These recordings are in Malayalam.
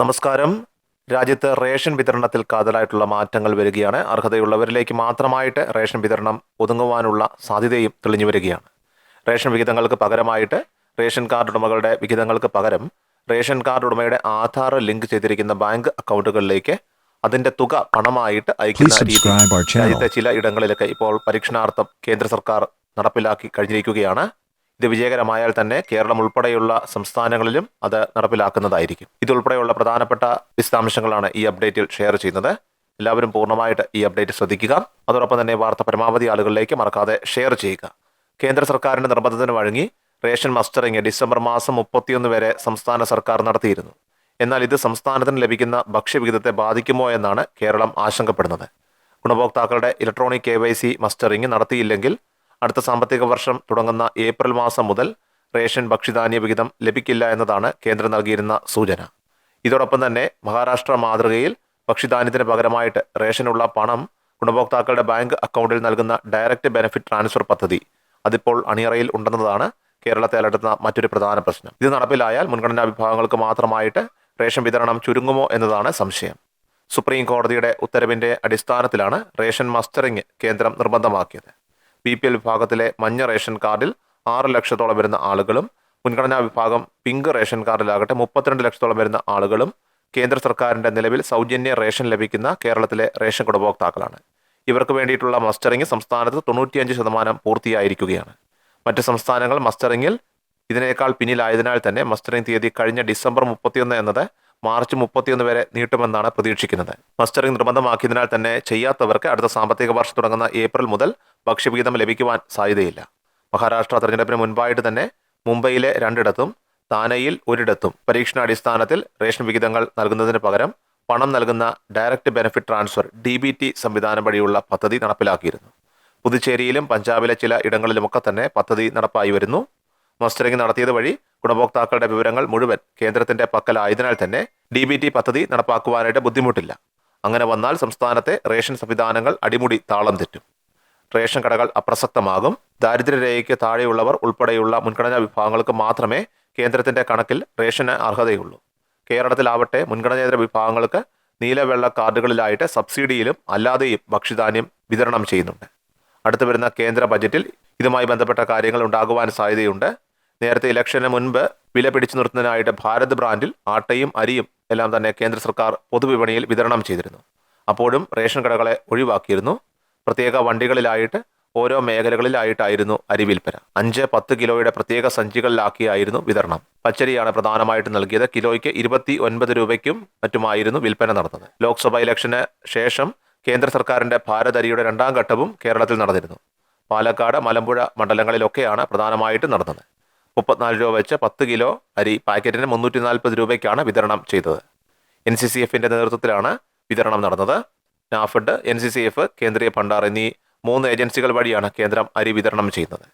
നമസ്കാരം. രാജ്യത്ത് റേഷൻ വിതരണത്തിൽ കാതലായിട്ടുള്ള മാറ്റങ്ങൾ വരികയാണ്. അർഹതയുള്ളവരിലേക്ക് മാത്രമായിട്ട് റേഷൻ വിതരണം ഒതുങ്ങുവാനുള്ള സാധ്യതയും തെളിഞ്ഞു വരികയാണ്. റേഷൻ വിഹിതങ്ങൾക്ക് പകരമായിട്ട് റേഷൻ കാർഡ് ഉടമകളുടെ വിഹിതങ്ങൾക്ക് പകരം റേഷൻ കാർഡ് ഉടമയുടെ ആധാർ ലിങ്ക് ചെയ്തിരിക്കുന്ന ബാങ്ക് അക്കൗണ്ടുകളിലേക്ക് അതിന്റെ തുക പണമായിട്ട് അയക്കുന്ന രീതി. രാജ്യത്തെ ചില ഇടങ്ങളിലൊക്കെ ഇപ്പോൾ പരീക്ഷണാർത്ഥം കേന്ദ്ര സർക്കാർ നടപ്പിലാക്കി കഴിഞ്ഞിരിക്കുകയാണ്. ഇത് വിജയകരമായാൽ തന്നെ കേരളം ഉൾപ്പെടെയുള്ള സംസ്ഥാനങ്ങളിലും അത് നടപ്പിലാക്കുന്നതായിരിക്കും. ഇതുൾപ്പെടെയുള്ള പ്രധാനപ്പെട്ട വിശദാംശങ്ങളാണ് ഈ അപ്ഡേറ്റിൽ ഷെയർ ചെയ്യുന്നത്. എല്ലാവരും പൂർണമായിട്ട് ഈ അപ്ഡേറ്റ് ശ്രദ്ധിക്കുക. അതോടൊപ്പം തന്നെ വാർത്ത പരമാവധി ആളുകളിലേക്ക് മറക്കാതെ ഷെയർ ചെയ്യുക. കേന്ദ്ര സർക്കാരിന്റെ നിർബന്ധത്തിന് വഴങ്ങി റേഷൻ മസ്റ്ററിംഗ് ഡിസംബർ മാസം മുപ്പത്തിയൊന്ന് വരെ സംസ്ഥാന സർക്കാർ നടത്തിയിരുന്നു. എന്നാൽ ഇത് സംസ്ഥാനത്തിന് ലഭിക്കുന്ന ഭക്ഷ്യവിഹിതത്തെ ബാധിക്കുമോ എന്നാണ് കേരളം ആശങ്കപ്പെടുന്നത്. ഗുണഭോക്താക്കളുടെ electronic K Y C mustering നടത്തിയില്ലെങ്കിൽ അടുത്ത സാമ്പത്തിക വർഷം തുടങ്ങുന്ന ഏപ്രിൽ മാസം മുതൽ റേഷൻ ഭക്ഷ്യധാന്യ വിഹിതം ലഭിക്കില്ല എന്നതാണ് കേന്ദ്രം നൽകിയിരുന്ന സൂചന. ഇതോടൊപ്പം തന്നെ മഹാരാഷ്ട്ര മാതൃകയിൽ ഭക്ഷ്യധാന്യത്തിന് പകരമായിട്ട് റേഷനുള്ള പണം ഗുണഭോക്താക്കളുടെ ബാങ്ക് അക്കൗണ്ടിൽ നൽകുന്ന ഡയറക്റ്റ് ബെനിഫിറ്റ് ട്രാൻസ്ഫർ പദ്ധതി അതിപ്പോൾ അണിയറയിൽ ഉണ്ടെന്നതാണ് കേരളത്തെ അലട്ടുന്ന മറ്റൊരു പ്രധാന പ്രശ്നം. ഇത് നടപ്പിലായാൽ മുൻഗണനാ വിഭാഗങ്ങൾക്ക് മാത്രമായിട്ട് റേഷൻ വിതരണം ചുരുങ്ങുമോ എന്നതാണ് സംശയം. സുപ്രീം കോടതിയുടെ ഉത്തരവിന്റെ അടിസ്ഥാനത്തിലാണ് റേഷൻ മസ്റ്ററിംഗ് കേന്ദ്രം നിർബന്ധമാക്കിയത്. ബി പി എൽ വിഭാഗത്തിലെ മഞ്ഞ റേഷൻ കാർഡിൽ ആറ് ലക്ഷത്തോളം വരുന്ന ആളുകളും മുൻഗണനാ വിഭാഗം പിങ്ക് റേഷൻ കാർഡിലാകട്ടെ മുപ്പത്തിരണ്ട് ലക്ഷത്തോളം വരുന്ന ആളുകളും കേന്ദ്ര സർക്കാരിന്റെ നിലവിൽ സൗജന്യ റേഷൻ ലഭിക്കുന്ന കേരളത്തിലെ റേഷൻ ഗുണഭോക്താക്കളാണ്. ഇവർക്ക് വേണ്ടിയിട്ടുള്ള മസ്റ്ററിംഗ് സംസ്ഥാനത്ത് തൊണ്ണൂറ്റിയഞ്ച് ശതമാനം പൂർത്തിയായിരിക്കുകയാണ്. മറ്റ് സംസ്ഥാനങ്ങൾ മസ്റ്ററിംഗിൽ ഇതിനേക്കാൾ പിന്നിലായതിനാൽ തന്നെ മസ്റ്ററിംഗ് തീയതി കഴിഞ്ഞ ഡിസംബർ മുപ്പത്തിയൊന്ന് എന്നത് മാർച്ച് മുപ്പത്തിയൊന്ന് വരെ നീട്ടുമെന്നാണ് പ്രതീക്ഷിക്കുന്നത്. മസ്റ്ററിംഗ് നിർബന്ധമാക്കിയതിനാൽ തന്നെ ചെയ്യാത്തവർക്ക് അടുത്ത സാമ്പത്തിക വർഷം തുടങ്ങുന്ന ഏപ്രിൽ മുതൽ ഭക്ഷ്യവിഹിതം ലഭിക്കുവാൻ സാധ്യതയില്ല. മഹാരാഷ്ട്ര തെരഞ്ഞെടുപ്പിന് മുൻപായിട്ട് തന്നെ മുംബൈയിലെ രണ്ടിടത്തും താനയിൽ ഒരിടത്തും പരീക്ഷണാടിസ്ഥാനത്തിൽ റേഷൻ വിഹിതങ്ങൾ നൽകുന്നതിന് പകരം പണം നൽകുന്ന direct benefit transfer D B T സംവിധാനം വഴിയുള്ള പദ്ധതി നടപ്പിലാക്കിയിരുന്നു. പുതുച്ചേരിയിലും പഞ്ചാബിലെ ചില ഇടങ്ങളിലുമൊക്കെ തന്നെ പദ്ധതി നടപ്പായി വരുന്നു. മസ്റ്ററിംഗ് നടത്തിയത് വഴി ഗുണഭോക്താക്കളുടെ വിവരങ്ങൾ മുഴുവൻ കേന്ദ്രത്തിന്റെ പക്കലായതിനാൽ തന്നെ ഡി ബി ടി പദ്ധതി നടപ്പാക്കുവാനായിട്ട് ബുദ്ധിമുട്ടില്ല. അങ്ങനെ വന്നാൽ സംസ്ഥാനത്തെ റേഷൻ സംവിധാനങ്ങൾ അടിമുടി താളം തെറ്റും. റേഷൻ കടകൾ അപ്രസക്തമാകും. ദാരിദ്ര്യരേഖയ്ക്ക് താഴെയുള്ളവർ ഉൾപ്പെടെയുള്ള മുൻഗണനാ വിഭാഗങ്ങൾക്ക് മാത്രമേ കേന്ദ്രത്തിന്റെ കണക്കിൽ റേഷന് അർഹതയുള്ളൂ. കേരളത്തിലാവട്ടെ മുൻഗണനേതര വിഭാഗങ്ങൾക്ക് നീലവെള്ള കാർഡുകളിലായിട്ട് സബ്സിഡിയിലും അല്ലാതെയും ഭക്ഷ്യധാന്യം വിതരണം ചെയ്യുന്നുണ്ട്. അടുത്തു വരുന്ന കേന്ദ്ര ബജറ്റിൽ ഇതുമായി ബന്ധപ്പെട്ട കാര്യങ്ങൾ ഉണ്ടാകുവാൻ സാധ്യതയുണ്ട്. നേരത്തെ ഇലക്ഷന് മുൻപ് വില പിടിച്ചു നിർത്തുന്നതിനായിട്ട് ഭാരത് ബ്രാൻഡിൽ ആട്ടയും അരിയും എല്ലാം തന്നെ കേന്ദ്ര സർക്കാർ പൊതുവിപണിയിൽ വിതരണം ചെയ്തിരുന്നു. അപ്പോഴും റേഷൻ കടകളെ ഒഴിവാക്കിയിരുന്നു. പ്രത്യേക വണ്ടികളിലായിട്ട് ഓരോ മേഖലകളിലായിട്ടായിരുന്നു അരി വിൽപ്പന. അഞ്ച് പത്ത് കിലോയുടെ പ്രത്യേക സഞ്ചികളിലാക്കിയായിരുന്നു വിതരണം. പച്ചരിയാണ് പ്രധാനമായിട്ട് നൽകിയത്. കിലോയ്ക്ക് ഇരുപത്തി ഒൻപത് രൂപയ്ക്കും മറ്റുമായിരുന്നു വിൽപ്പന നടന്നത്. ലോക്സഭ ഇലക്ഷന് ശേഷം കേന്ദ്ര സർക്കാരിന്റെ ഭാരത് അരിയുടെ രണ്ടാം ഘട്ടവും കേരളത്തിൽ നടന്നിരുന്നു. പാലക്കാട് മലമ്പുഴ മണ്ഡലങ്ങളിലൊക്കെയാണ് പ്രധാനമായിട്ട് നടന്നത്. മുപ്പത്തിനാല് രൂപ വെച്ച് പത്ത് കിലോ അരി പാക്കറ്റിന് മുന്നൂറ്റി നാൽപ്പത് രൂപയ്ക്കാണ് വിതരണം ചെയ്തത്. എൻ സി സി എഫിന്റെ നേതൃത്വത്തിലാണ് വിതരണം നടന്നത്. NAFED N C C F Kendriya Bhandar എന്നീ മൂന്ന് ഏജൻസികൾ വഴിയാണ് കേന്ദ്രം അരി വിതരണം ചെയ്യുന്നത്.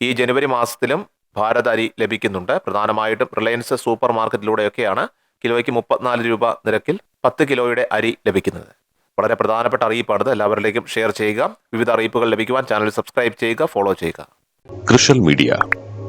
ഈ ജനുവരി മാസത്തിലും ഭാരത് അരി ലഭിക്കുന്നുണ്ട്. പ്രധാനമായിട്ടും റിലയൻസ് സൂപ്പർ മാർക്കറ്റിലൂടെയൊക്കെയാണ് കിലോയ്ക്ക് മുപ്പത്തിനാല് രൂപ നിരക്കിൽ പത്ത് കിലോയുടെ അരി ലഭിക്കുന്നത്. വളരെ പ്രധാനപ്പെട്ട അറിയിപ്പാണിത്. എല്ലാവരിലേക്കും ഷെയർ ചെയ്യുക. വിവിധ അറിയിപ്പുകൾ ലഭിക്കുവാൻ ചാനൽ സബ്സ്ക്രൈബ് ചെയ്യുക ഫോളോ ചെയ്യുക. കൃഷൽ മീഡിയ